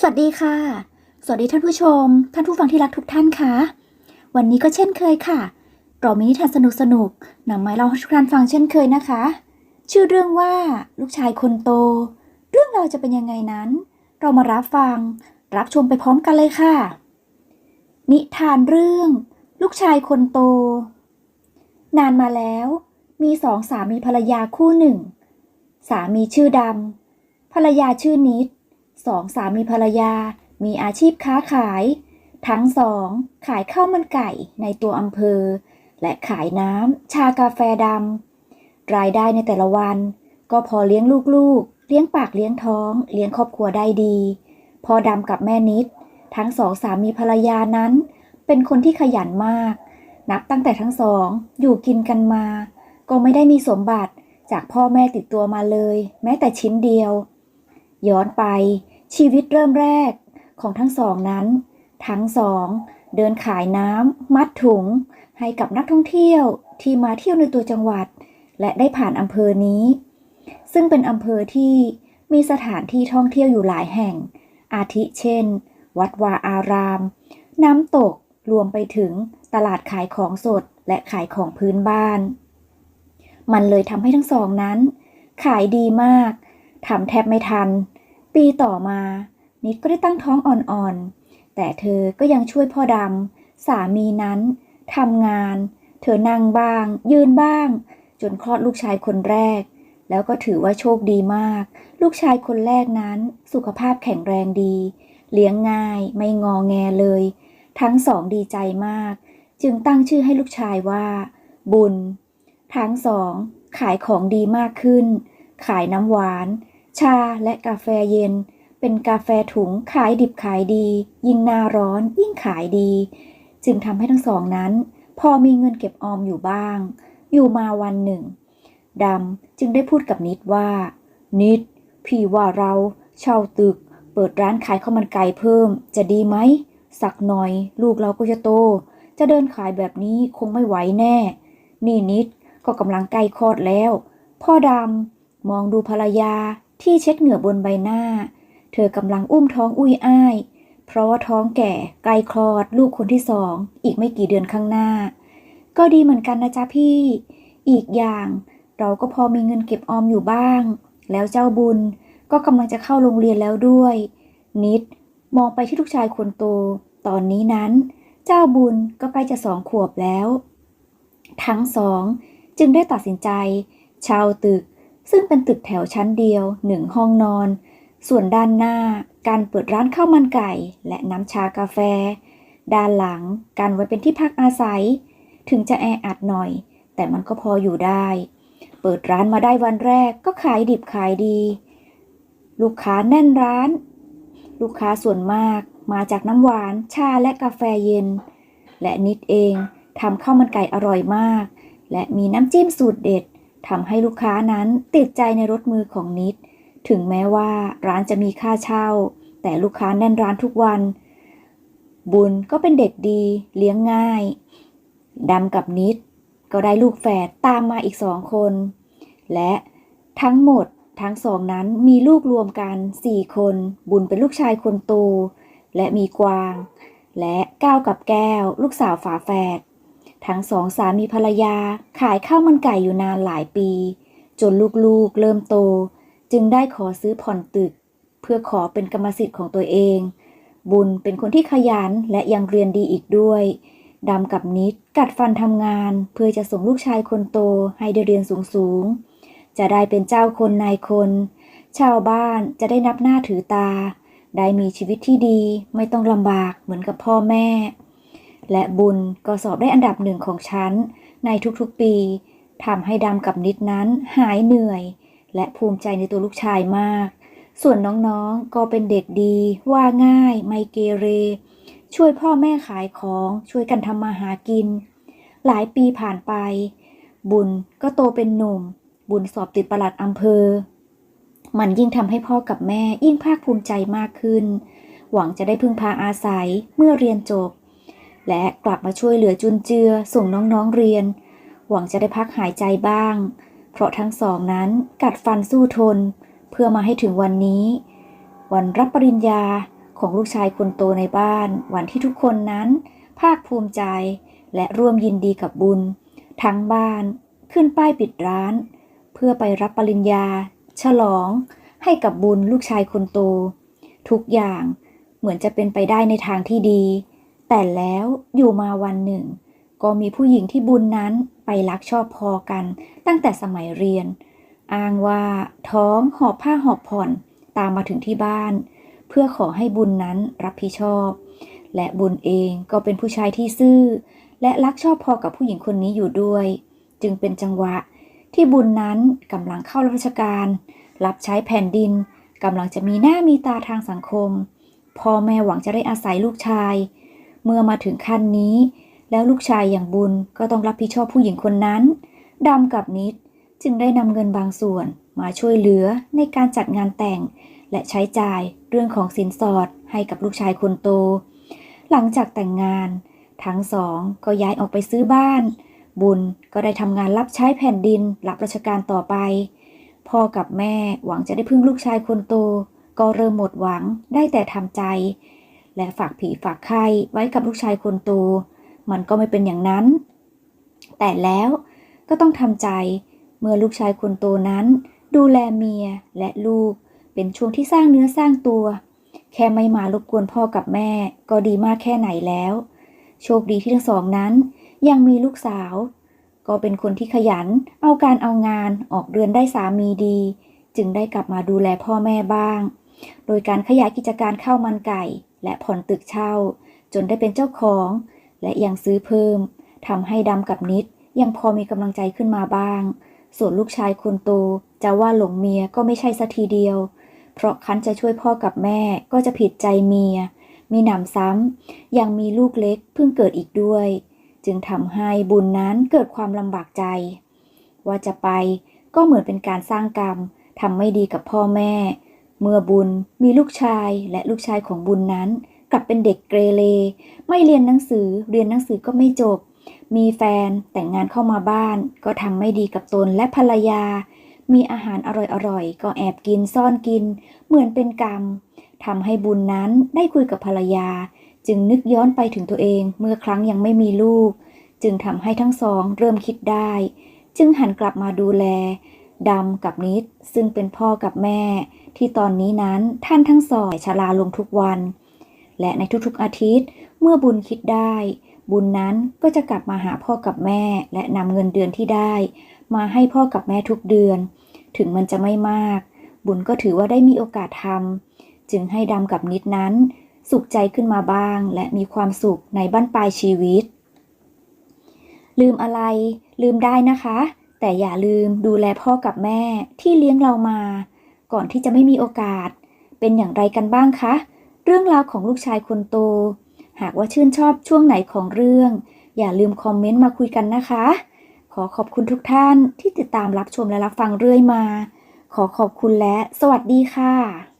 สวัสดีค่ะ สวัสดีท่านผู้ชม ท่านผู้ฟังที่รักทุกท่านค่ะ วันนี้ก็เช่นเคยค่ะ เรามีนิทานสนุกสนุกนำมาเล่าให้ทุกท่านฟังเช่นเคยนะคะ ชื่อเรื่องว่าลูกชายคนโต เรื่องราวจะเป็นยังไงนั้น เรามารับฟัง รับชมไปพร้อมกันเลยค่ะ นิทานเรื่อง ลูกชายคนโต นานมาแล้ว มีสองสามีภรรยาคู่หนึ่ง สามีชื่อดำภรรยาชื่อนิด สองสามีภรรยา มีอาชีพค้าขาย ทั้งสองขายข้าวมันไก่ในตัวอำเภอ และขายน้ำชากาแฟดำรายได้ในแต่ละวัน ก็พอเลี้ยงลูกๆ เลี้ยงปากเลี้ยงท้อง เลี้ยงครอบครัวได้ดีพอดำกับแม่นิด ทั้งสองสามีภรรยานั้น เป็นคนที่ขยันมาก นับตั้งแต่ทั้งสองอยู่กินกันมา ก็ไม่ได้มีสมบัติจากพ่อแม่ติดตัวมาเลย แม้แต่ชิ้นเดียว ย้อนไป ชีวิตเริ่มแรกของทั้งสองนั้น ทั้งสองเดินขายน้ำมัดถุง ให้กับนักท่องเที่ยวที่มาเที่ยวในตัวจังหวัด และได้ผ่านอำเภอนี้ ซึ่งเป็นอำเภอที่มีสถานที่ท่องเที่ยวอยู่หลายแห่ง อาทิเช่น วัดวาอาราม น้ำตกรวมไปถึงตลาดขายของสดและขายของพื้นบ้าน มันเลยทำให้ทั้งสองนั้น ขายดีมาก ทำแทบไม่ทัน ปีต่อมา นิดก็ได้ตั้งท้องอ่อนๆ แต่เธอก็ยังช่วยพ่อดำสามีนั้นทำงาน เธอนั่งบ้าง ยืนบ้าง จนคลอดลูกชายคนแรก แล้วก็ถือว่าโชคดีมาก ลูกชายคนแรกนั้นสุขภาพแข็งแรงดี เลี้ยงง่ายไม่งอแงเลย ทั้งสองดีใจมาก จึงตั้งชื่อให้ลูกชายว่า บุญ ทั้งสองขายของดีมากขึ้น ขายน้ำหวาน ชาและกาแฟเย็น เป็นกาแฟถุงขายดิบขายดี ยิ่งหน้าร้อนยิ่งขายดี จึงทำให้ทั้งสองนั้น พอมีเงินเก็บออมอยู่บ้าง อยู่มาวันหนึ่งดำจึงได้พูดกับนิดว่า นิด พี่ว่าเราเช่าตึก เปิดร้านขายข้าวมันไก่เพิ่ม จะดีไหมสักหน่อย ลูกเราก็จะโต จะเดินขายแบบนี้คงไม่ไหวแน่ นี่นิดก็กำลังใกล้คลอดแล้ว พ่อดำ มองดูภรรยาที่เช็ดเหงื่อบนใบหน้า เธอกำลังอุ้มท้องอุ้ยอ้าย เพราะว่าท้องแก่ใกล้คลอดลูกคนที่สอง อีกไม่กี่เดือนข้างหน้า ก็ดีเหมือนกันนะจ๊ะพี่ อีกอย่างเราก็พอมีเงินเก็บออมอยู่บ้าง แล้วเจ้าบุญก็กำลังจะเข้าโรงเรียนแล้วด้วย นิดมองไปที่ลูกชายคนโต ตอนนี้นั้น เจ้าบุญก็ใกล้จะสองขวบแล้ว ทั้งสองจึงได้ตัดสินใจช่าตึก ซึ่งเป็นตึกแถวชั้นเดียวหนึ่งห้องนอน ส่วนด้านหน้าการเปิดร้านข้าวมันไก่และน้ำชากาแฟ ด้านหลังการไว้เป็นที่พักอาศัย ถึงจะแออัดหน่อย แต่มันก็พออยู่ได้ เปิดร้านมาได้วันแรกก็ขายดิบขายดี ลูกค้าแน่นร้าน ลูกค้าส่วนมากมาจากน้ำหวาน ชาและกาแฟเย็น และนิดเองทำข้าวมันไก่อร่อยมาก และมีน้ำจิ้มสูตรเด็ด ทำให้ลูกค้านั้นติดใจในรสมือของนิด ถึงแม้ว่าร้านจะมีค่าเช่า แต่ลูกค้าแน่นร้านทุกวัน บุญก็เป็นเด็กดีเลี้ยงง่ายดำกับนิด ก็ได้ลูกแฝดตามมาอีกสองคน และทั้งหมดทั้งสองนั้นมีลูกรวมกันสี่คน บุญเป็นลูกชายคนโตและมีกวาง และก้าวกับแก้ว ลูกสาวฝาแฝด ทั้งสองสามีภรรยาขายข้าวมันไก่อยู่นานหลายปี จนลูกๆเริ่มโต จึงได้ขอซื้อผ่อนตึก เพื่อขอเป็นกรรมสิทธิ์ของตัวเอง บุญเป็นคนที่ขยันและยังเรียนดีอีกด้วยดำกับนิดกัดฟันทำงาน เพื่อจะส่งลูกชายคนโตให้ได้เรียนสูงๆ จะได้เป็นเจ้าคนนายคน ชาวบ้านจะได้นับหน้าถือตา ได้มีชีวิตที่ดีไม่ต้องลำบากเหมือนกับพ่อแม่ และบุญก็สอบได้อันดับหนึ่งของชั้น ในทุกๆปีทำให้ดำกับนิดนั้นหายเหนื่อย และภูมิใจในตัวลูกชายมาก ส่วนน้องๆก็เป็นเด็กดี ว่าง่าย ไม่เกเร ช่วยพ่อแม่ขายของช่วยกันทำมาหากิน หลายปีผ่านไป บุญก็โตเป็นหนุ่ม บุญสอบติดประหลัดอำเภอ มันยิ่งทำให้พ่อกับแม่ยิ่งภาคภูมิใจมากขึ้น หวังจะได้พึ่งพาอาศัยเมื่อเรียนจบ และกลับมาช่วยเหลือจุนเจือส่งน้องๆเรียน หวังจะได้พักหายใจบ้าง เพราะทั้งสองนั้นกัดฟันสู้ทน เพื่อมาให้ถึงวันนี้ วันรับปริญญาของลูกชายคนโตในบ้าน วันที่ทุกคนนั้นภาคภูมิใจ และร่วมยินดีกับบุญ ทั้งบ้านขึ้นป้ายปิดร้าน เพื่อไปรับปริญญา ฉลอง ให้กับบุญลูกชายคนโต ทุกอย่างเหมือนจะเป็นไปได้ในทางที่ดี แต่แล้วอยู่มาวันหนึ่ง ก็มีผู้หญิงที่บุญนั้นไปรักชอบพอกัน ตั้งแต่สมัยเรียน อ้างว่าท้องหอบผ้าหอบผ่อนตามมาถึงที่บ้าน เพื่อขอให้บุญนั้นรับผิดชอบ และบุญเองก็เป็นผู้ชายที่ซื่อ และรักชอบพอกับผู้หญิงคนนี้อยู่ด้วย จึงเป็นจังหวะที่บุญนั้นกำลังเข้ารับราชการ รับใช้แผ่นดินกำลังจะมีหน้ามีตาทางสังคมพ่อแม่หวังจะได้อาศัยลูกชาย เมื่อมาถึงขั้นนี้ แล้วลูกชายอย่างบุญก็ต้องรับผิดชอบผู้หญิงคนนั้นดำกับนิดจึงได้นำเงินบางส่วนมาช่วยเหลือในการจัดงานแต่ง และใช้จ่ายเรื่องของสินสอดให้กับลูกชายคนโต หลังจากแต่งงาน ทั้งสองก็ย้ายออกไปซื้อบ้าน บุญก็ได้ทำงานรับใช้แผ่นดินรับราชการต่อไป พ่อกับแม่หวังจะได้พึ่งลูกชายคนโต ก็เริ่มหมดหวังได้แต่ทำใจ และฝากผีฝากไข่ไว้กับลูกชายคนโต มันก็ไม่เป็นอย่างนั้น แต่แล้วก็ต้องทำใจเมื่อลูกชายคนโตนั้น ดูแลเมียและลูกเป็นช่วงที่สร้างเนื้อสร้างตัว แค่ไม่มารบกวนพ่อกับแม่ก็ดีมากแค่ไหนแล้ว โชคดีที่ทั้งสองนั้น ยังมีลูกสาว ก็เป็นคนที่ขยัน เอาการเอางานออกเรือนได้สามีดี จึงได้กลับมาดูแลพ่อแม่บ้าง โดยการขยายกิจการข้าวมันไก่ และผ่อนตึกเช่า จนได้เป็นเจ้าของ และยังซื้อเพิ่มทำให้ดำกับนิดยังพอมีกำลังใจขึ้นมาบ้าง ส่วนลูกชายคนโตจะว่าหลงเมียก็ไม่ใช่สัทีเดียว เพราะคันจะช่วยพ่อกับแม่ก็จะผิดใจเมีย มีหนำซ้ำยังมีลูกเล็กเพิ่งเกิดอีกด้วย จึงทำให้บุญนั้นเกิดความลำบากใจ ว่าจะไปก็เหมือนเป็นการสร้างกรรมทำไม่ดีกับพ่อแม่ เมื่อบุญมีลูกชายและลูกชายของบุญนั้น กลับเป็นเด็กเกเรเล ไม่เรียนหนังสือเรียนหนังสือก็ไม่จบ มีแฟนแต่งงานเข้ามาบ้าน ก็ทำไม่ดีกับตนและภรรยา มีอาหารอร่อยๆ ก็แอบกินซ่อนกิน เหมือนเป็นกรรมทำให้บุญนั้นได้คุยกับภรรยา จึงนึกย้อนไปถึงตัวเองเมื่อครั้งยังไม่มีลูก จึงทำให้ทั้งสองเริ่มคิดได้ จึงหันกลับมาดูแลดำกับนิดซึ่งเป็นพ่อกับแม่ ที่ตอนนี้นั้นท่านทั้งสองชราลงทุกวัน และในทุกๆอาทิตย์เมื่อบุญคิดได้ บุญนั้นก็จะกลับมาหาพ่อกับแม่ และนำเงินเดือนที่ได้ มาให้พ่อกับแม่ทุกเดือน ถึงมันจะไม่มาก บุญก็ถือว่าได้มีโอกาสทำจึงให้ดำกับนิดนั้น สุขใจขึ้นมาบ้าง และมีความสุขในบ้านปลายชีวิต ลืมอะไร ลืมได้นะคะ แต่อย่าลืมดูแลพ่อกับแม่ที่เลี้ยงเรามา ก่อนที่จะไม่มีโอกาส เป็นอย่างไรกันบ้างคะ เรื่องราวของลูกชายคนโต หากว่าชื่นชอบช่วงไหนของเรื่อง อย่าลืมคอมเมนต์มาคุยกันนะคะ ขอขอบคุณทุกท่านที่ติดตามรับชมและรับฟังเรื่อยมา ขอขอบคุณและ สวัสดีค่ะ